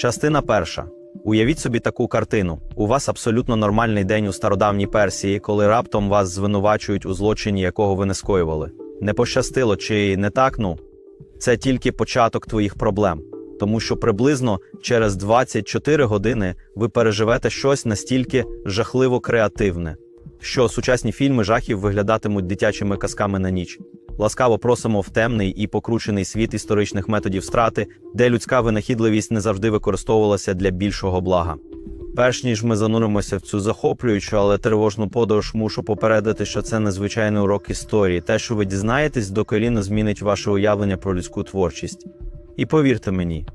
Частина перша. Уявіть собі таку картину. У вас абсолютно нормальний день у стародавній Персії, коли раптом вас звинувачують у злочині, якого ви не скоювали. Не пощастило чи не так, ну? Це тільки початок твоїх проблем. Тому що приблизно через 24 години ви переживете щось настільки жахливо креативне, що сучасні фільми жахів виглядатимуть дитячими казками на ніч. Ласкаво просимо в темний і покручений світ історичних методів страти, де людська винахідливість не завжди використовувалася для більшого блага. Перш ніж ми зануримося в цю захоплюючу, але тривожну подорож, мушу попередити, що це незвичайний урок історії. Те, що ви дізнаєтесь, докорінно змінить ваше уявлення про людську творчість. І повірте мені,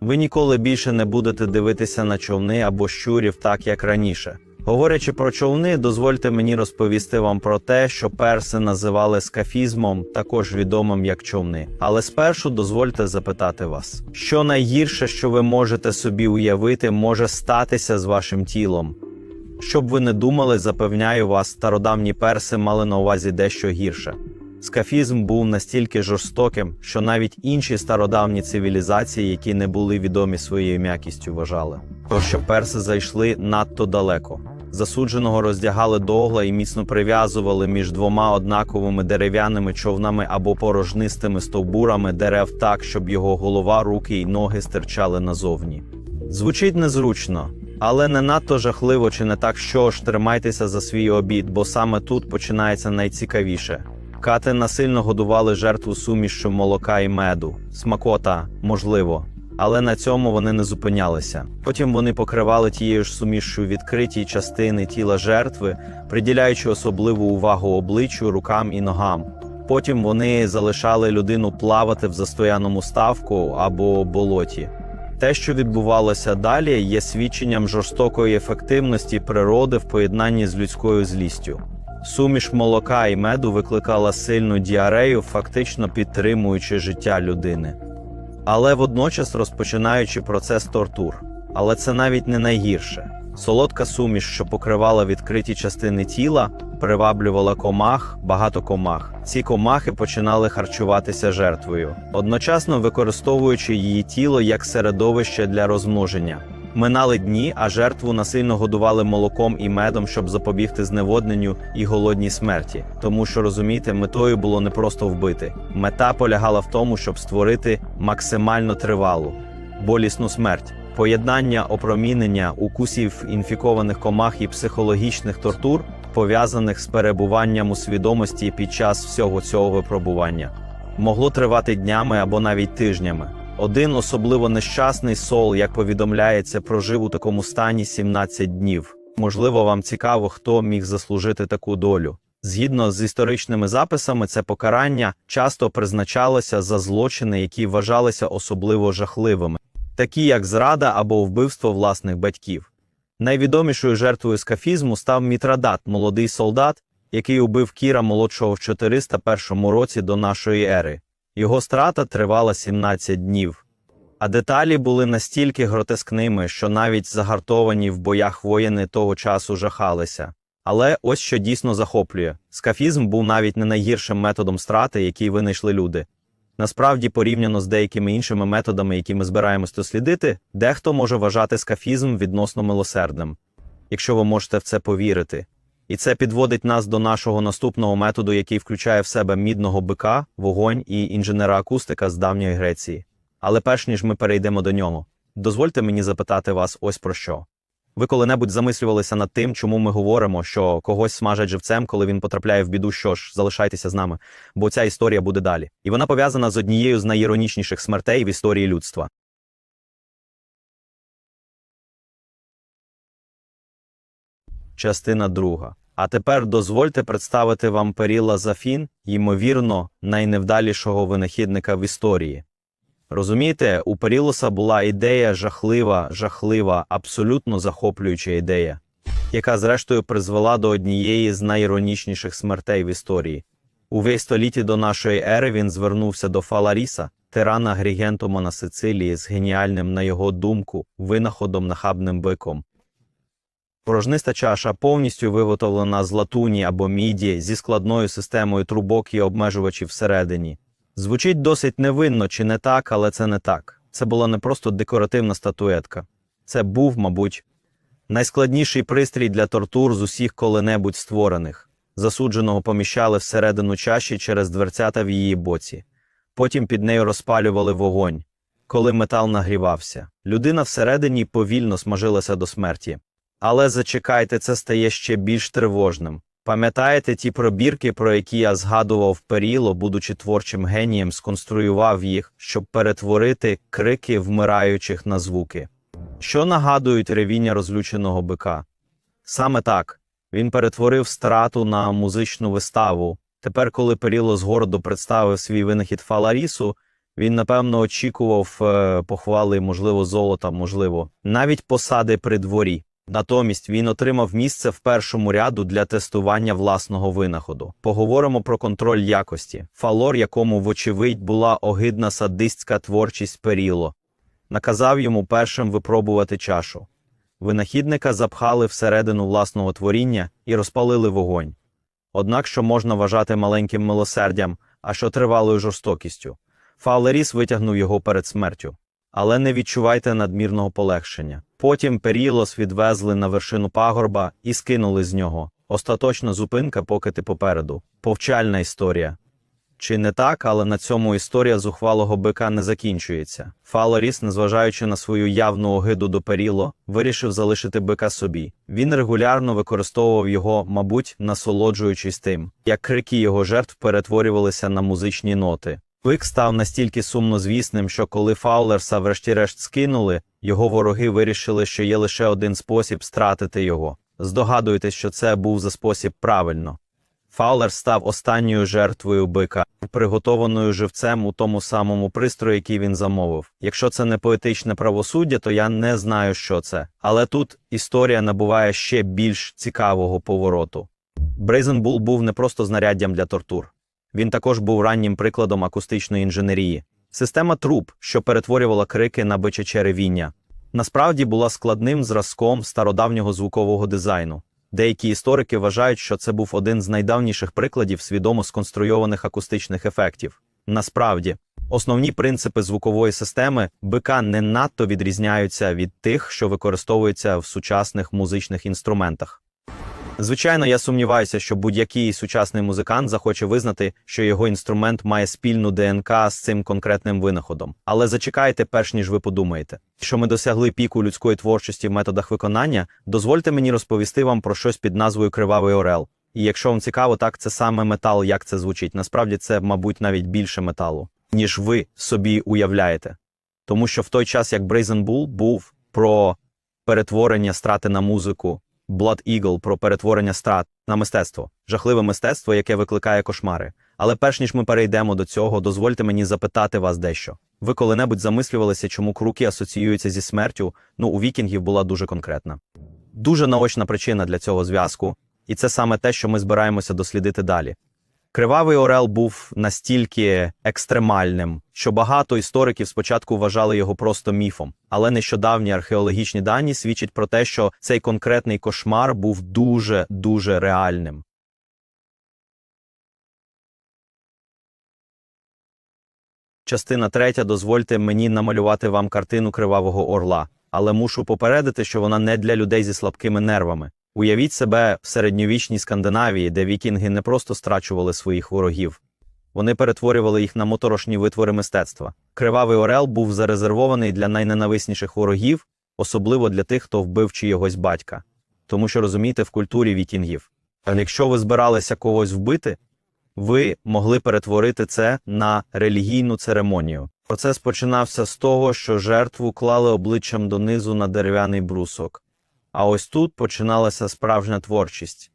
ви ніколи більше не будете дивитися на човни або щурів так, як раніше. Говорячи про човни, дозвольте мені розповісти вам про те, що перси називали скафізмом, також відомим як човни. Але спершу дозвольте запитати вас, що найгірше, що ви можете собі уявити, може статися з вашим тілом. Щоб ви не думали, запевняю вас, стародавні перси мали на увазі дещо гірше. Скафізм був настільки жорстоким, що навіть інші стародавні цивілізації, які не були відомі своєю м'якістю, вважали, що перси зайшли надто далеко. Засудженого роздягали догла і міцно прив'язували між двома однаковими дерев'яними човнами або порожнистими стовбурами дерев так, щоб його голова, руки й ноги стирчали назовні. Звучить незручно, але не надто жахливо чи не так, що ж тримайтеся за свій обід, бо саме тут починається найцікавіше. Кати насильно годували жертву сумішю молока і меду, смакота, можливо, але на цьому вони не зупинялися. Потім вони покривали тією ж сумішшю відкриті частини тіла жертви, приділяючи особливу увагу обличчю, рукам і ногам. Потім вони залишали людину плавати в застояному ставку або болоті. Те, що відбувалося далі, є свідченням жорстокої ефективності природи в поєднанні з людською злістю. Суміш молока і меду викликала сильну діарею, фактично підтримуючи життя людини. Але водночас розпочинаючи процес тортур. Але це навіть не найгірше. Солодка суміш, що покривала відкриті частини тіла, приваблювала комах, багато комах. Ці комахи починали харчуватися жертвою, одночасно використовуючи її тіло як середовище для розмноження. Минали дні, а жертву насильно годували молоком і медом, щоб запобігти зневодненню і голодній смерті. Тому що розумієте, метою було не просто вбити. Мета полягала в тому, щоб створити максимально тривалу, болісну смерть. Поєднання опромінення, укусів інфікованих комах і психологічних тортур, пов'язаних з перебуванням у свідомості під час всього цього випробування, могло тривати днями або навіть тижнями. Один особливо нещасний сол, як повідомляється, прожив у такому стані 17 днів. Можливо, вам цікаво, хто міг заслужити таку долю. Згідно з історичними записами, це покарання часто призначалося за злочини, які вважалися особливо жахливими, такі як зрада або вбивство власних батьків. Найвідомішою жертвою скафізму став Мітрадат, молодий солдат, який убив Кіра молодшого в 401 році до нашої ери. Його страта тривала 17 днів. А деталі були настільки гротескними, що навіть загартовані в боях воїни того часу жахалися. Але ось що дійсно захоплює: скафізм був навіть не найгіршим методом страти, який винайшли люди. Насправді, порівняно з деякими іншими методами, які ми збираємось дослідити, дехто може вважати скафізм відносно милосердним, якщо ви можете в це повірити. І це підводить нас до нашого наступного методу, який включає в себе мідного бика, вогонь і інженера акустика з давньої Греції. Але перш ніж ми перейдемо до нього, дозвольте мені запитати вас ось про що. Ви коли-небудь замислювалися над тим, чому ми говоримо, що когось смажать живцем, коли він потрапляє в біду, що ж, залишайтеся з нами, бо ця історія буде далі. І вона пов'язана з однією з найіронічніших смертей в історії людства. Частина друга. А тепер дозвольте представити вам Періла Зафін, ймовірно, найневдалішого винахідника в історії. Розумієте, у Перілоса була ідея жахлива, жахлива, абсолютно захоплююча ідея, яка зрештою призвела до однієї з найіронічніших смертей в історії. У весь столітті до нашої ери він звернувся до Фаларіса, тирана Грігентума на Сицилії, з геніальним, на його думку, винаходом нахабним биком. Порожниста чаша повністю виготовлена з латуні або міді зі складною системою трубок і обмежувачів всередині. Звучить досить невинно чи не так, але це не так. Це була не просто декоративна статуетка. Це був, мабуть, найскладніший пристрій для тортур з усіх коли-небудь створених. Засудженого поміщали всередину чаші через дверцята в її боці. Потім під нею розпалювали вогонь. Коли метал нагрівався, людина всередині повільно смажилася до смерті. Але зачекайте, це стає ще більш тривожним. Пам'ятаєте ті пробірки, про які я згадував періло, будучи творчим генієм, сконструював їх, щоб перетворити крики вмираючих на звуки, що нагадують ревіння розлюченого бика. Саме так він перетворив страту на музичну виставу. Тепер, коли періло згороду представив свій винахід Фаларісу, він напевно очікував е, похвали, можливо, золота, можливо, навіть посади при дворі. Натомість він отримав місце в першому ряду для тестування власного винаходу. Поговоримо про контроль якості. Фалор, якому, вочевидь, була огидна садистська творчість періло, наказав йому першим випробувати чашу. Винахідника запхали всередину власного творіння і розпалили вогонь. Однак, що можна вважати маленьким милосердям, а що тривалою жорстокістю. Фаулеріс витягнув його перед смертю. Але не відчувайте надмірного полегшення. Потім Перілос відвезли на вершину пагорба і скинули з нього. Остаточна зупинка, поки ти попереду. Повчальна історія. Чи не так, але на цьому історія зухвалого бика не закінчується. Фалоріс, незважаючи на свою явну огиду до періло, вирішив залишити бика собі. Він регулярно використовував його, мабуть, насолоджуючись тим, як крики його жертв перетворювалися на музичні ноти. Бик став настільки сумнозвісним, що коли Фаулерса врешті-решт скинули, його вороги вирішили, що є лише один спосіб стратити його. Здогадуєтесь, що це був за спосіб правильно. Фаулер став останньою жертвою бика, приготованою живцем у тому самому пристрої, який він замовив. Якщо це не поетичне правосуддя, то я не знаю, що це. Але тут історія набуває ще більш цікавого повороту. Брейзенбул був не просто знаряддям для тортур. Він також був раннім прикладом акустичної інженерії. Система труб, що перетворювала крики на бичаче ревіння, насправді була складним зразком стародавнього звукового дизайну. Деякі історики вважають, що це був один з найдавніших прикладів свідомо сконструйованих акустичних ефектів. Насправді, основні принципи звукової системи бика не надто відрізняються від тих, що використовуються в сучасних музичних інструментах. Звичайно, я сумніваюся, що будь-який сучасний музикант захоче визнати, що його інструмент має спільну ДНК з цим конкретним винаходом. Але зачекайте, перш ніж ви подумаєте, що ми досягли піку людської творчості в методах виконання. Дозвольте мені розповісти вам про щось під назвою Кривавий Орел. І якщо вам цікаво, так це саме метал, як це звучить. Насправді це, мабуть, навіть більше металу, ніж ви собі уявляєте. Тому що в той час, як Bull був про перетворення страти на музику. Blood Eagle про перетворення страт на мистецтво, жахливе мистецтво, яке викликає кошмари. Але перш ніж ми перейдемо до цього, дозвольте мені запитати вас дещо. Ви коли-небудь замислювалися, чому круки асоціюються зі смертю? Ну, у вікінгів була дуже конкретна. Дуже наочна причина для цього зв'язку, і це саме те, що ми збираємося дослідити далі. Кривавий Орел був настільки екстремальним, що багато істориків спочатку вважали його просто міфом, але нещодавні археологічні дані свідчать про те, що цей конкретний кошмар був дуже дуже реальним. Частина третя. Дозвольте мені намалювати вам картину кривавого орла, але мушу попередити, що вона не для людей зі слабкими нервами. Уявіть себе в середньовічній Скандинавії, де вікінги не просто страчували своїх ворогів, вони перетворювали їх на моторошні витвори мистецтва. Кривавий Орел був зарезервований для найненависніших ворогів, особливо для тих, хто вбив чиєгось батька. Тому що розумієте, в культурі вікінгів. Якщо ви збиралися когось вбити, ви могли перетворити це на релігійну церемонію. Процес починався з того, що жертву клали обличчям донизу на дерев'яний брусок. А ось тут починалася справжня творчість.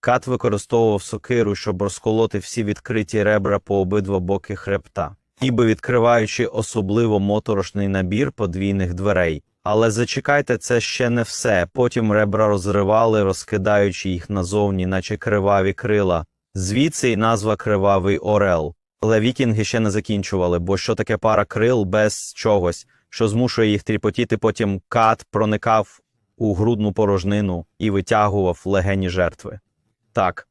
Кат використовував сокиру, щоб розколоти всі відкриті ребра по обидва боки хребта, ніби відкриваючи особливо моторошний набір подвійних дверей. Але зачекайте, це ще не все. Потім ребра розривали, розкидаючи їх назовні, наче криваві крила. Звідси й назва Кривавий Орел. Але вікінги ще не закінчували, бо що таке пара крил без чогось, що змушує їх тріпотіти, потім кат проникав у грудну порожнину і витягував легені жертви. Так,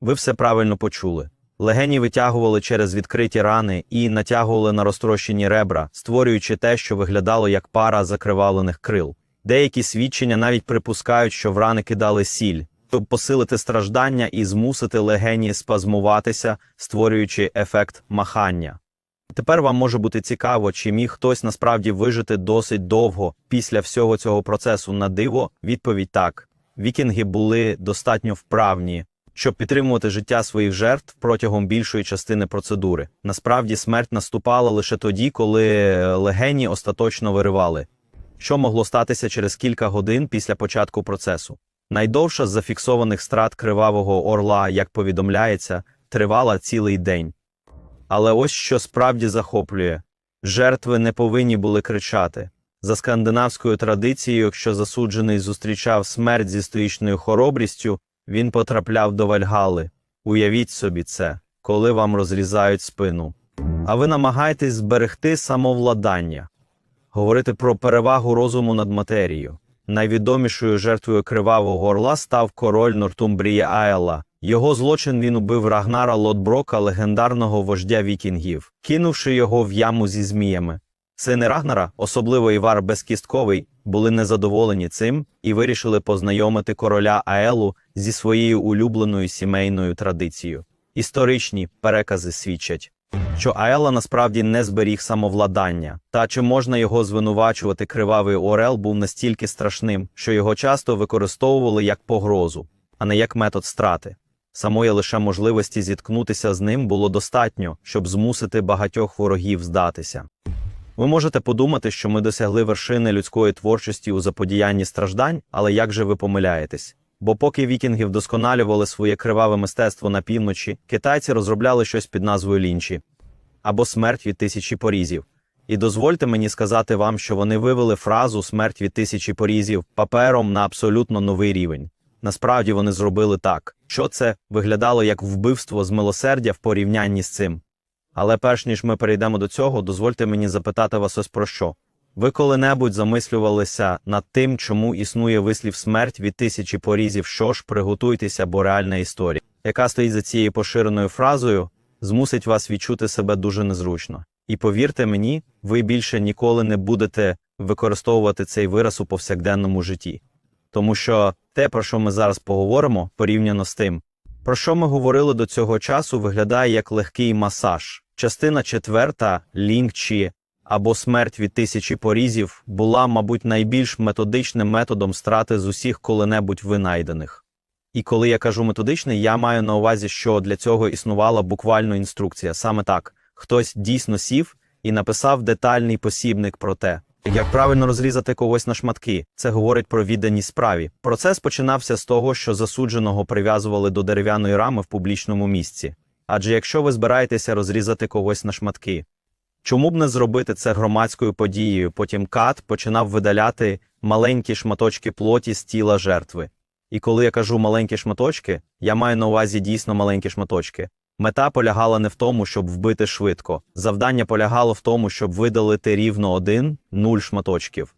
ви все правильно почули. Легені витягували через відкриті рани і натягували на розтрощені ребра, створюючи те, що виглядало як пара закривавлених крил. Деякі свідчення навіть припускають, що в рани кидали сіль, щоб посилити страждання і змусити легені спазмуватися, створюючи ефект махання. Тепер вам може бути цікаво, чи міг хтось насправді вижити досить довго після всього цього процесу на диво. Відповідь так. Вікінги були достатньо вправні, щоб підтримувати життя своїх жертв протягом більшої частини процедури. Насправді смерть наступала лише тоді, коли легені остаточно виривали, що могло статися через кілька годин після початку процесу. Найдовша з зафіксованих страт кривавого орла, як повідомляється, тривала цілий день. Але ось що справді захоплює жертви не повинні були кричати. За скандинавською традицією, якщо засуджений зустрічав смерть зі стоїчною хоробрістю, він потрапляв до Вальгали. Уявіть собі це, коли вам розрізають спину. А ви намагаєтесь зберегти самовладання, говорити про перевагу розуму над матерією. Найвідомішою жертвою кривавого орла став король Нортумбрія Аела. Його злочин він убив Рагнара Лотброка, легендарного вождя вікінгів, кинувши його в яму зі зміями. Сини Рагнара, особливо Івар Безкістковий, були незадоволені цим і вирішили познайомити короля Аелу зі своєю улюбленою сімейною традицією. Історичні перекази свідчать, що Аела насправді не зберіг самовладання, та чи можна його звинувачувати кривавий Орел був настільки страшним, що його часто використовували як погрозу, а не як метод страти. Самої лише можливості зіткнутися з ним було достатньо, щоб змусити багатьох ворогів здатися. Ви можете подумати, що ми досягли вершини людської творчості у заподіянні страждань, але як же ви помиляєтесь? Бо поки вікінги вдосконалювали своє криваве мистецтво на півночі, китайці розробляли щось під назвою лінчі або смерть від тисячі порізів. І дозвольте мені сказати вам, що вони вивели фразу смерть від тисячі порізів папером на абсолютно новий рівень. Насправді вони зробили так, що це виглядало як вбивство з милосердя в порівнянні з цим. Але перш ніж ми перейдемо до цього, дозвольте мені запитати вас ось про що. Ви коли-небудь замислювалися над тим, чому існує вислів смерть від тисячі порізів, що ж, приготуйтеся, бо реальна історія, яка стоїть за цією поширеною фразою, змусить вас відчути себе дуже незручно. І повірте мені, ви більше ніколи не будете використовувати цей вираз у повсякденному житті. Тому що те, про що ми зараз поговоримо, порівняно з тим, про що ми говорили до цього часу, виглядає як легкий масаж. Частина четверта лінкчі або смерть від тисячі порізів була, мабуть, найбільш методичним методом страти з усіх коли-небудь винайдених. І коли я кажу методичний, я маю на увазі, що для цього існувала буквально інструкція. Саме так, хтось дійсно сів і написав детальний посібник про те, як правильно розрізати когось на шматки. Це говорить про відданість справі. Процес починався з того, що засудженого прив'язували до дерев'яної рами в публічному місці. Адже якщо ви збираєтеся розрізати когось на шматки, чому б не зробити це громадською подією? Потім кат починав видаляти маленькі шматочки плоті з тіла жертви. І коли я кажу маленькі шматочки, я маю на увазі дійсно маленькі шматочки. Мета полягала не в тому, щоб вбити швидко. Завдання полягало в тому, щоб видалити рівно один нуль шматочків,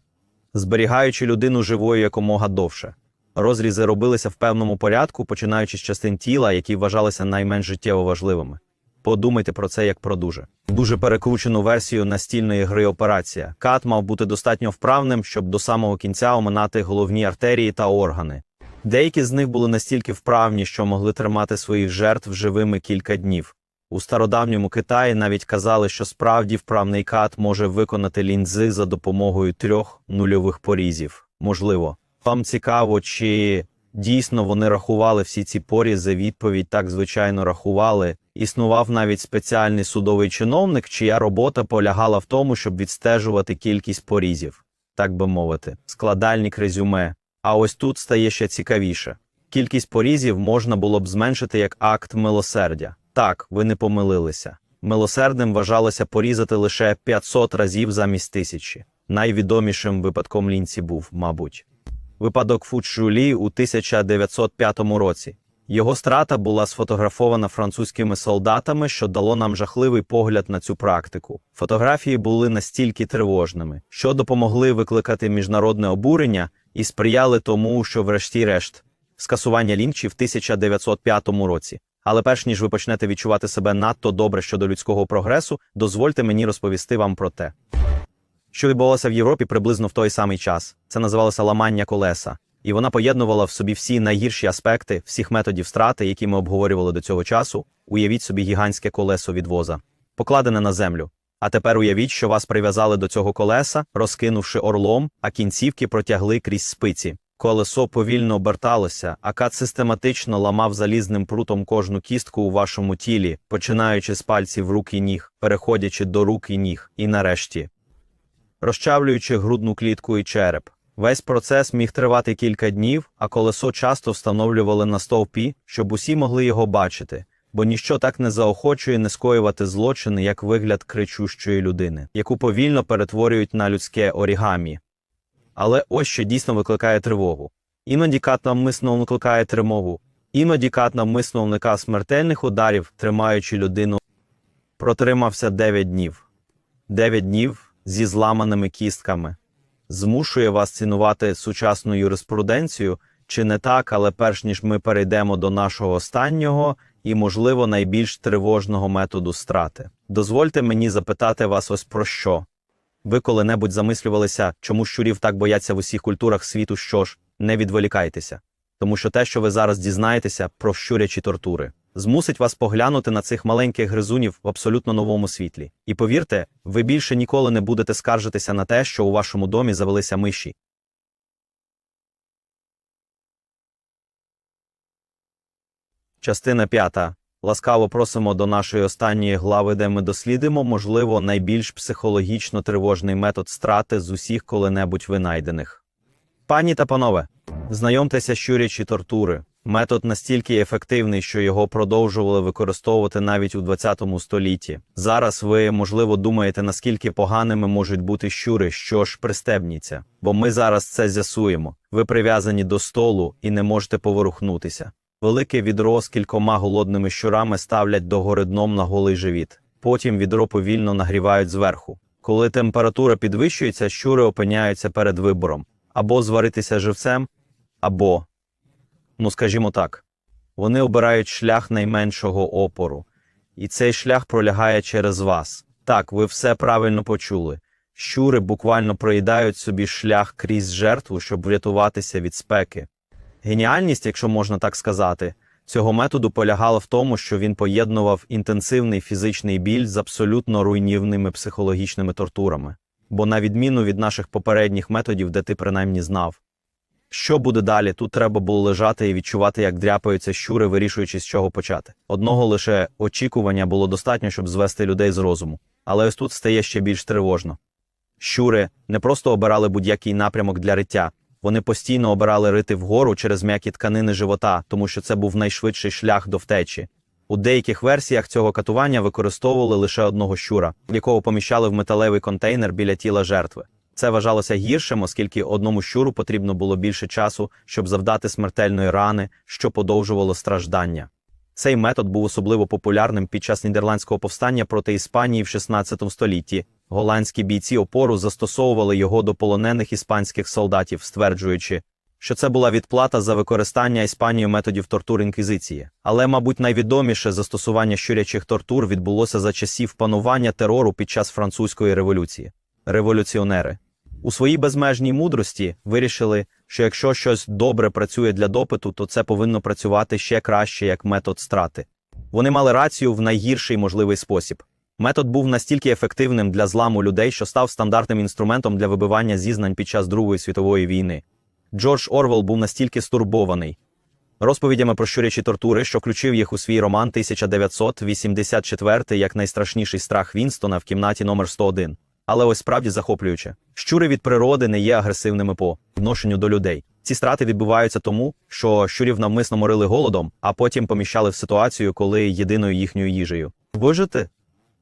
зберігаючи людину живою якомога довше. Розрізи робилися в певному порядку, починаючи з частин тіла, які вважалися найменш життєво важливими. Подумайте про це як про дуже дуже перекручену версію настільної гри операція. Кат мав бути достатньо вправним, щоб до самого кінця оминати головні артерії та органи. Деякі з них були настільки вправні, що могли тримати своїх жертв живими кілька днів. У стародавньому Китаї навіть казали, що справді вправний кат може виконати лінзи за допомогою трьох нульових порізів. Можливо, вам цікаво, чи дійсно вони рахували всі ці порізи. Відповідь так звичайно рахували. Існував навіть спеціальний судовий чиновник, чия робота полягала в тому, щоб відстежувати кількість порізів, так би мовити, складальник резюме. А ось тут стає ще цікавіше. Кількість порізів можна було б зменшити як акт милосердя. Так, ви не помилилися. Милосердним вважалося порізати лише 500 разів замість тисячі. Найвідомішим випадком лінці був, мабуть, випадок Фучжулі у 1905 році. Його страта була сфотографована французькими солдатами, що дало нам жахливий погляд на цю практику. Фотографії були настільки тривожними, що допомогли викликати міжнародне обурення і сприяли тому, що, врешті-решт, скасування лінчі в 1905 році. Але перш ніж ви почнете відчувати себе надто добре щодо людського прогресу, дозвольте мені розповісти вам про те, що відбувалося в Європі приблизно в той самий час. Це називалося ламання колеса, і вона поєднувала в собі всі найгірші аспекти всіх методів страти, які ми обговорювали до цього часу. Уявіть собі гігантське колесо від воза, покладене на землю. А тепер уявіть, що вас прив'язали до цього колеса, розкинувши орлом, а кінцівки протягли крізь спиці. Колесо повільно оберталося, а кат систематично ламав залізним прутом кожну кістку у вашому тілі, починаючи з пальців рук і ніг, переходячи до рук і ніг, і нарешті розчавлюючи грудну клітку і череп. Весь процес міг тривати кілька днів, а колесо часто встановлювали на стовпі, щоб усі могли його бачити, бо ніщо так не заохочує не скоювати злочини, як вигляд кричущої людини, яку повільно перетворюють на людське орігамі. Але ось що дійсно викликає тривогу. Іноді кат навмисно викликає тривогу, іноді кат навмисно уникав смертельних ударів, тримаючи людину. Протримався 9 днів. 9 днів зі зламаними кістками. Змушує вас цінувати сучасну юриспруденцію, чи не так, але перш ніж ми перейдемо до нашого останнього і, можливо, найбільш тривожного методу страти. Дозвольте мені запитати вас ось про що. Ви коли-небудь замислювалися, чому щурів так бояться в усіх культурах світу, що ж, не відволікайтеся, тому що те, що ви зараз дізнаєтеся про щурячі тортури, змусить вас поглянути на цих маленьких гризунів в абсолютно новому світлі. І повірте, ви більше ніколи не будете скаржитися на те, що у вашому домі завелися миші. Частина п'ята. Ласкаво просимо до нашої останньої глави, де ми дослідимо, можливо, найбільш психологічно тривожний метод страти з усіх коли-небудь винайдених. Пані та панове, знайомтеся щурячі тортури. Метод настільки ефективний, що його продовжували використовувати навіть у 20 столітті. Зараз ви, можливо, думаєте, наскільки поганими можуть бути щури, що ж пристебніться, бо ми зараз це з'ясуємо. Ви прив'язані до столу і не можете поворухнутися. Велике відро з кількома голодними щурами ставлять догори дном на голий живіт. Потім відро повільно нагрівають зверху. Коли температура підвищується, щури опиняються перед вибором або зваритися живцем, або, ну скажімо так, вони обирають шлях найменшого опору, і цей шлях пролягає через вас. Так, ви все правильно почули. Щури буквально проїдають собі шлях крізь жертву, щоб врятуватися від спеки. Геніальність, якщо можна так сказати, цього методу полягала в тому, що він поєднував інтенсивний фізичний біль з абсолютно руйнівними психологічними тортурами. Бо, на відміну від наших попередніх методів, де ти принаймні знав, що буде далі, тут треба було лежати і відчувати, як дряпаються щури, вирішуючи, з чого почати. Одного лише очікування було достатньо, щоб звести людей з розуму. Але ось тут стає ще більш тривожно. Щури не просто обирали будь-який напрямок для риття, вони постійно обирали рити вгору через м'які тканини живота, тому що це був найшвидший шлях до втечі. У деяких версіях цього катування використовували лише одного щура, якого поміщали в металевий контейнер біля тіла жертви. Це вважалося гіршим, оскільки одному щуру потрібно було більше часу, щоб завдати смертельної рани, що подовжувало страждання. Цей метод був особливо популярним під час нідерландського повстання проти Іспанії в 16 столітті. Голландські бійці опору застосовували його до полонених іспанських солдатів, стверджуючи, що це була відплата за використання Іспанією методів тортур інквізиції. Але, мабуть, найвідоміше застосування щурячих тортур відбулося за часів панування терору під час французької революції. Революціонери у своїй безмежній мудрості вирішили, що якщо щось добре працює для допиту, то це повинно працювати ще краще як метод страти. Вони мали рацію в найгірший можливий спосіб. Метод був настільки ефективним для зламу людей, що став стандартним інструментом для вибивання зізнань під час Другої світової війни. Джордж Орвел був настільки стурбований розповідями про щурячі тортури, що включив їх у свій роман 1984 як найстрашніший страх Вінстона в кімнаті номер 101. Але ось справді захоплююче. Щури від природи не є агресивними по відношенню до людей. Ці страти відбуваються тому, що щурів навмисно морили голодом, а потім поміщали в ситуацію, коли єдиною їхньою їжею. Вижити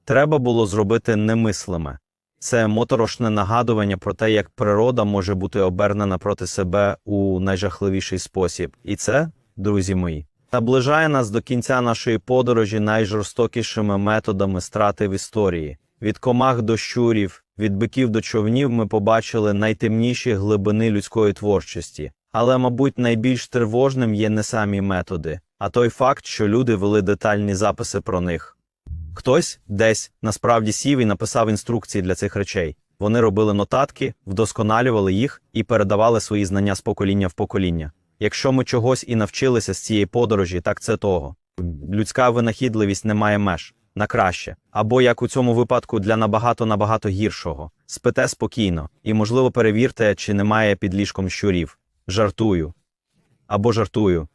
треба було зробити немислиме. Це моторошне нагадування про те, як природа може бути обернена проти себе у найжахливіший спосіб. І це, друзі мої, наближає нас до кінця нашої подорожі найжорстокішими методами страти в історії. Від комах до щурів, від биків до човнів ми побачили найтемніші глибини людської творчості. Але, мабуть, найбільш тривожним є не самі методи, а той факт, що люди вели детальні записи про них. Хтось десь насправді сів і написав інструкції для цих речей. Вони робили нотатки, вдосконалювали їх і передавали свої знання з покоління в покоління. Якщо ми чогось і навчилися з цієї подорожі, так це того. Людська винахідливість не має меж на краще, або як у цьому випадку для набагато набагато гіршого. Спите спокійно і, можливо, перевірте, чи немає під ліжком щурів. Жартую. Або жартую.